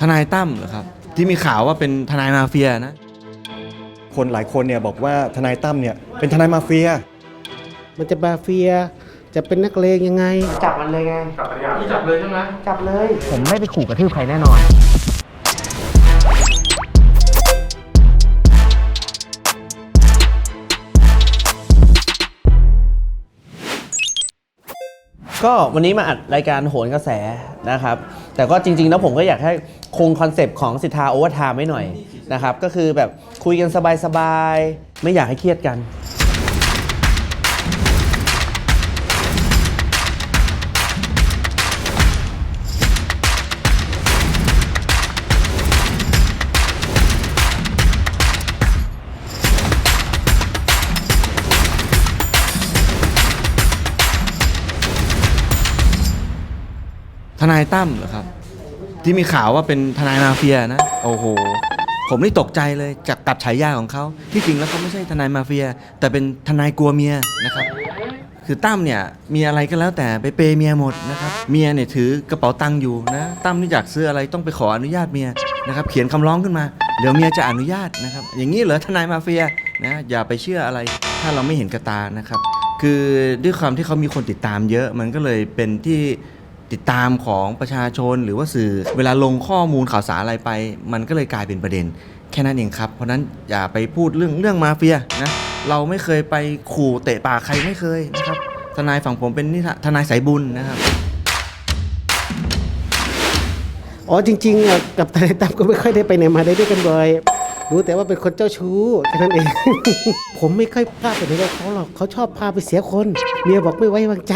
ทนายตั้มเหรอครับ ที่มีข่าวว่าเป็นทนายมาเฟียนะ คนหลายคนเนี่ยบอกว่าทนายตั้มเนี่ยเป็นทนายมาเฟีย มันจะมาเฟีย จะเป็นนักเลงยังไง จับมันเลยไง จับเลยใช่ไหมจับเลย ผมไม่ไปขู่กระทืบใครแน่นอน ก็วันนี้มาอัดรายการโหนกระแสนะครับ แต่ก็จริงๆแล้วผมก็อยากให้ คงคอนเซปต์ของสิทธาโอเวอร์ไทม์ไว้หน่อยนะครับ ก็คือแบบคุยกันสบายๆ ไม่อยากให้เครียดกัน ทนายตั้มเหรอครับ ที่มีข่าวว่าเป็นทนายมาเฟียนะ โอ้โห ผมนี่ตกใจเลยจากกับฉายาของเขา ที่จริงแล้วเขาไม่ใช่ทนายมาเฟีย แต่เป็นทนายกลัวเมียนะครับ คือตั้มเนี่ยมีอะไรก็แล้วแต่ไปเปย์เมียหมดนะครับ เมียเนี่ยถือกระเป๋าตังค์อยู่นะ ตั้มนี่อยากซื้ออะไรต้องไปขออนุญาตเมียนะครับ เขียนคำร้องขึ้นมา เดี๋ยวเมียจะอนุญาตนะครับ อย่างนี้เหรอทนายมาเฟียนะ อย่าไปเชื่ออะไร ถ้าเราไม่เห็นกระตานะครับ คือด้วยความที่เขามีคนติดตามเยอะ มันก็เลยเป็นที่ ติดตามของประชาชนหรือว่าสื่อ เวลาลงข้อมูลข่าวสารอะไรไป มันก็เลยกลายเป็นประเด็น แค่นั้นเองครับ เพราะนั้นอย่าไปพูดเรื่องเรื่องมาเฟียนะเราไม่เคยไปขู่เตะปากใครไม่เคยนะครับทนายฝั่งผมเป็นนิทนายสายบุญนะครับอ๋อจริงๆกับทนายตั้มก็ไม่ค่อยได้ไปไหนมาได้ด้วยกันบ่อยรู้แต่ว่าเป็นคนเจ้าชู้แค่นั้นเอง ผมไม่ค่อยพาไปไหนกับเขาหรอกเขาชอบพาไปเสียคน เมียบอกไม่ไว้วางใจ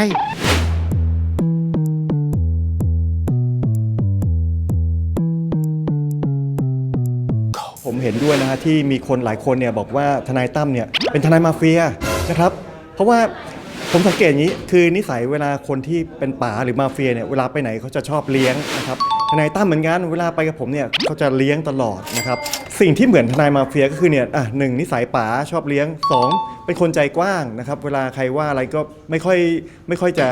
เห็นด้วยนะฮะที่มีคนหลายคนเนี่ยบอกว่าทนายตั้มเนี่ยเป็นทนายมาเฟียนะครับเพราะว่าผมสังเกตอย่างนี้คือนิสัยเวลาคนที่เป็นป๋าหรือมาเฟียเนี่ยเวลาไปไหนเขาจะชอบเลี้ยงนะครับทนายตั้มเหมือนกันเวลาไปกับผมเนี่ยเขาจะเลี้ยงตลอดนะครับสิ่งที่เหมือนทนายมาเฟียก็คือเนี่ยอะหนึ่งนิสัยป๋าชอบเลี้ยงสองเป็นคนใจกว้างนะครับเวลาใครว่าอะไรก็ไม่ค่อยไม่ค่อยจะ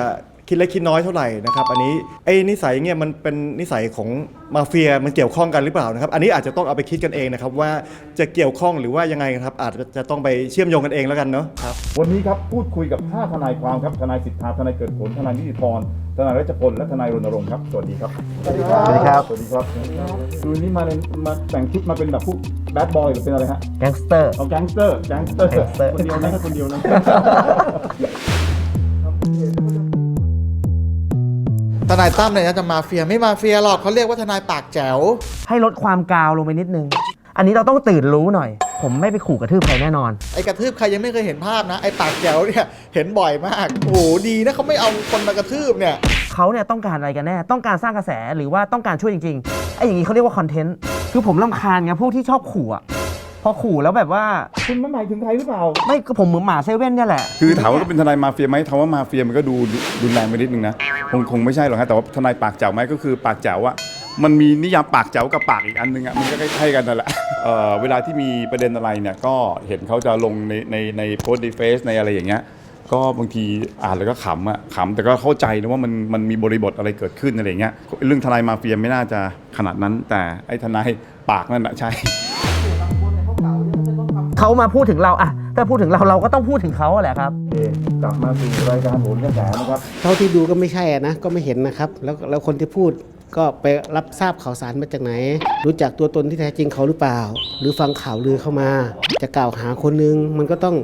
คิดเล็กคิดน้อยเท่าไหร่นะครับอันนี้ไอ้นิสัยเนี่ยมันเป็นนิสัยของมาเฟียมันเกี่ยวข้องกันหรือเปล่านะครับอันนี้อาจจะต้องเอาไปคิดกันเองนะครับว่าจะเกี่ยวข้องหรือว่ายังไงครับอาจจะต้องไปเชื่อมโยงกันเองแล้วกันเนาะครับวันนี้ครับพูดคุยกับห้าทนายความครับทนายสิทธาทนายเกิดผลทนายนิติธรทนายรัชพลและทนายรณรงค์ครับสวัสดีครับสวัสดีครับสวัสดีครับสวัสดีครับดูนี่มาในมาแต่งชุดมาเป็นแบบพวกแบดบอยหรือเป็นอะไรฮะแก๊งสเตอร์เอาแก๊งสเตอร์แก๊งสเตอร์แก๊งสเตอร์คนเดียวนะคนเดียวนะ นายตั้มเนี่ยนะจะมาเฟียไม่มาเฟียหรอกเขาเรียกว่าทนายปากแจ๋ว ให้ลดความกาวลงไปนิดนึง อันนี้เราต้องตื่นรู้หน่อย ผมไม่ไปขู่กระทืบใครแน่นอน ไอ้กระทืบใครยังไม่เคยเห็นภาพนะ ไอ้ปากแจ๋วเนี่ยเห็นบ่อยมากโอ้โหดีนะเขาไม่เอาคนมากระทืบเนี่ย เขาเนี่ยต้องการอะไรกันแน่ ต้องการสร้างกระแสหรือว่าต้องการช่วยจริงๆไอ้อย่างนี้เขาเรียกว่าคอนเทนต์ คือผมลำคาญไงพวกที่ชอบขู่อะพ อขู่แล้วแบบว่า คุณมันหมายถึงใครหรือเปล่า ไม่ก็ผมเหมือนหมาเซเว่นเนี่ยแหละ คือถามว่าเป็นทนายมาเฟียไหมถามว่ามาเฟียมันก็ดูรุนแรงไปนิดนึงนะคงคงไม่ใช่หรอกฮะแต่ว่าทนายปากแจ๋วไหมก็คือปากแจ๋วอะมันมีนิยามปากแจ๋วกับปากอีกอันนึงอะมันก็ใกล้ๆกันนั่นแหละเอ่อเวลาที่มีประเด็นอะไรเนี่ยก็เห็นเขาจะลงในในในโพสต์ในเฟซในอะไรอย่างเงี้ยก็บางทีอ่านแล้วก็ขำอะขำแต่ก็เข้าใจนะว่ามันมันมีบริบทอะไรเกิดขึ้นอะไรอย่างเงี้ยเรื่องทนายมาเฟียไม่น่าจะขนาดนั้น แต่ไอ้ทนายปากนั่นอะใช่ เขามาพูดถึงเราอะถ้าพูดถึงเราเราก็ต้องพูดถึงเขาอะแหละครับกลับมาสู่รายการโหนกระแสนะครับ เท่าที่ดูก็ไม่ใช่อะนะ ก็ไม่เห็นนะครับ แล้วแล้วคนที่พูดก็ไปรับทราบข่าวสารมาจากไหน รู้จักตัวตนที่แท้จริงเขาหรือเปล่า หรือฟังข่าวลือเข้ามา จะกล่าวหาคนนึง มันก็ต้อง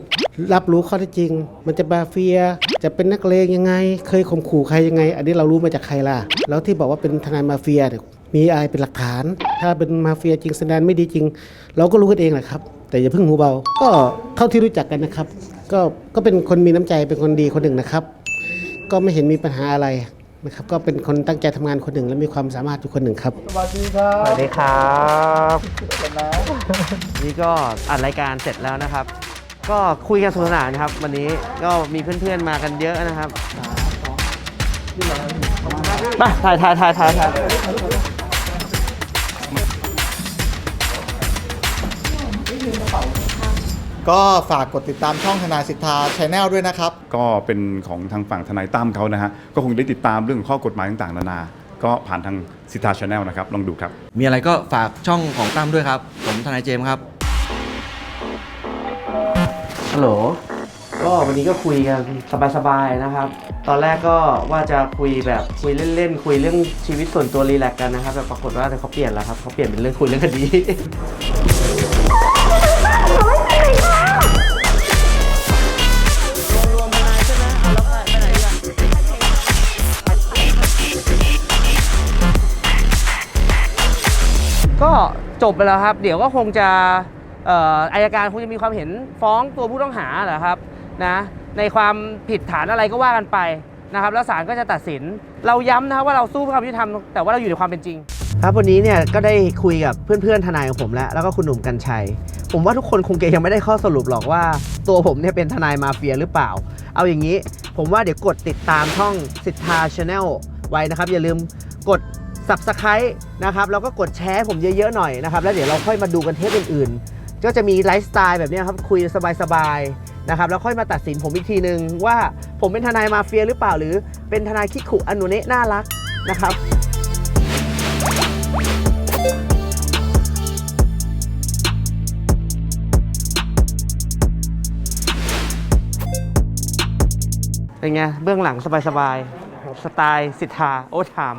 รับรู้ข้อเท็จจริง มันจะมาเฟีย จะเป็นนักเลงยังไง เคยข่มขู่ใครยังไง อันนี้เรารู้มาจากใครล่ะ แล้วที่บอกว่าเป็นทนายมาเฟียเนี่ยมีอะไรเป็นหลักฐาน ถ้าเป็นมาเฟียจริงแสดงไม่ดีจริง เราก็รู้กันเองแหละครับ แต่อย่าเพิ่งหูเบา ก็เท่าที่รู้จักกันนะครับ ก็ก็เป็นคนมีน้ำใจเป็นคนดีคนหนึ่งนะครับ ก็ไม่เห็นมีปัญหาอะไรนะครับ ก็เป็นคนตั้งใจทำงานคนหนึ่งและมีความสามารถอยู่คนหนึ่งครับ สวัสดีครับ สวัสดีครับนี่ก็อัดรายการเสร็จแล้วนะครับ ก็คุยกันสนุกสนานครับ วันนี้ก็มีเพื่อนๆมากันเยอะนะครับมาถ่ายถ่ายถ่ายถ่าย ถ่ายก็ฝากกดติดตามช่องทนายสิทธาชแนลด้วยนะครับ ก็เป็นของทางฝั่งทนายตั้มเขานะฮะ ก็คงได้ติดตามเรื่องข้อกฎหมายต่างๆ นานา ก็ผ่านทางสิทธาชาแนลนะครับ ลองดูครับ มีอะไรก็ฝากช่องของตั้มด้วยครับ ผมทนายเจมส์ครับ ฮัลโหล ก็วันนี้ก็คุยกันสบายๆนะครับ ตอนแรกก็ว่าจะคุยแบบคุยเล่นๆ คุยเรื่องชีวิตส่วนตัวรีแลกซ์กันนะครับ แต่ปรากฏว่าเขาเปลี่ยนแล้วครับเขาเปลี่ยนเป็นเรื่องคุยเรื่องคดี จบไปแล้วครับ เดี๋ยวก็คงจะเอ่ออายการคงจะมีความเห็นฟ้องตัวผู้ต้องหาแหละครับนะในความผิดฐานอะไรก็ว่ากันไปนะครับ แล้วศาลก็จะตัดสิน เราย้ำนะครับว่าเราสู้เพื่อความยุติธรรมแต่ว่าเราอยู่ในความเป็นจริง ครับวันนี้เนี่ยก็ได้คุยกับเพื่อนๆทนายของผมแล้วแล้วก็คุณหนุ่มกัญชัย ผมว่าทุกคนคงจะยังไม่ได้ข้อสรุปหรอกว่า ตัวผมเนี่ยเป็นทนายมาเฟียหรือเปล่า เอาอย่างนี้ ผมว่าเดี๋ยวกดติดตามช่องสิทธาชาแนลไว้นะครับ อย่าลืมกด subscribe นะครับแล้วก็กดแชร์ผมเยอะๆหน่อยนะครับ แล้วเดี๋ยวเราค่อยมาดูกันเทปอื่นๆ ก็จะมีไลฟ์สไตล์แบบนี้ครับคุยสบายๆนะครับแล้วค่อยมาตัดสินผมอีกทีนึง ว่าผมเป็นทนายมาเฟียหรือเปล่า หรือเป็นทนายคิกขุอนุเนะน่ารักนะครับเป็นไงเบื้องหลังสบายๆสไตล์สิทธาโอทาม